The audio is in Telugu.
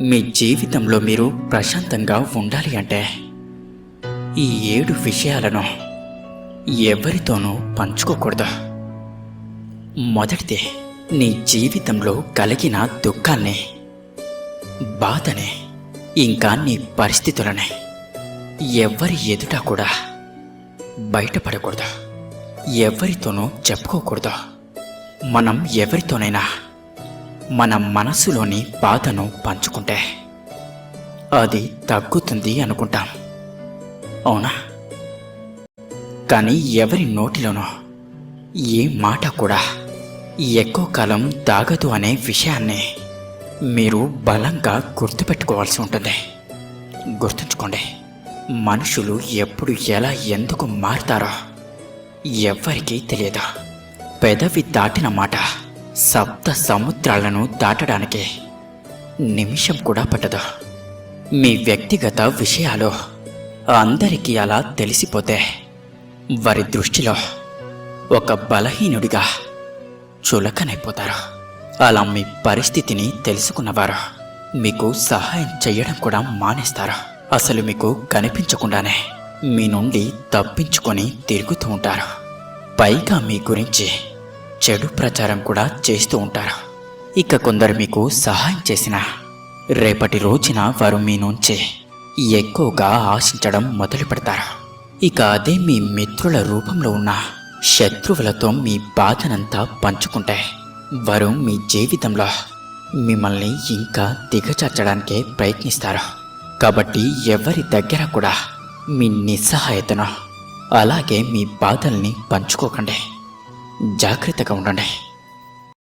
మీ జీవితంలో మీరు ప్రశాంతంగా ఉండాలి అంటే ఈ ఏడు విషయాలను ఎవరితోనూ పంచుకోకూడదు. మొదటిది నీ జీవితంలో కలిగిన దుఃఖాన్ని బాధని ఇంకా నీ పరిస్థితులని ఎవరి ఎదుట కూడా బయటపడకూడదు. ఎవరితోనూ చెప్పుకోకూడదు. మనం ఎవరితోనైనా మన మనసులోని బాధను పంచుకుంటే అది తగ్గుతుంది అనుకుంటాం. అవునా? కానీ ఎవరి నోటిలోనో ఏ మాట కూడా ఎక్కువ కాలం దాగదు అనే విషయాన్ని మీరు బలంగా గుర్తుపెట్టుకోవాల్సి ఉంటుంది. గుర్తుంచుకోండి మనుషులు ఎప్పుడు ఎలా ఎందుకు మారుతారో ఎవ్వరికీ తెలియదు. పెదవి దాటిన మాట సప్త సముద్రాలను దాటడానికి నిమిషం కూడా పట్టదు. మీ వ్యక్తిగత విషయాలు అందరికీ అలా తెలిసిపోతే వారి దృష్టిలో ఒక బలహీనుడిగా చులకనైపోతారు. అలా మీ పరిస్థితిని తెలుసుకున్నవారు మీకు సహాయం చేయడం కూడా మానేస్తారు. అసలు మీకు కనిపించకుండానే మీ నుండి తప్పించుకొని తిరుగుతూ ఉంటారు. పైగా మీ గురించి చెడు ప్రచారం కూడా చేస్తూ ఉంటారు. ఇక కొందరు మీకు సహాయం చేసిన రేపటి రోజున వారు మీ నుంచి ఎక్కువగా ఆశించడం మొదలు పెడతారు. ఇక అదే మీ మిత్రుల రూపంలో ఉన్న శత్రువులతో మీ బాధనంతా పంచుకుంటే వారు మీ జీవితంలో మిమ్మల్ని ఇంకా దిగచార్చడానికే ప్రయత్నిస్తారు. కాబట్టి ఎవరి దగ్గర కూడా మీ నిస్సహాయతను అలాగే మీ బాధల్ని పంచుకోకండి. జాగ్రత్తగా ఉండండి.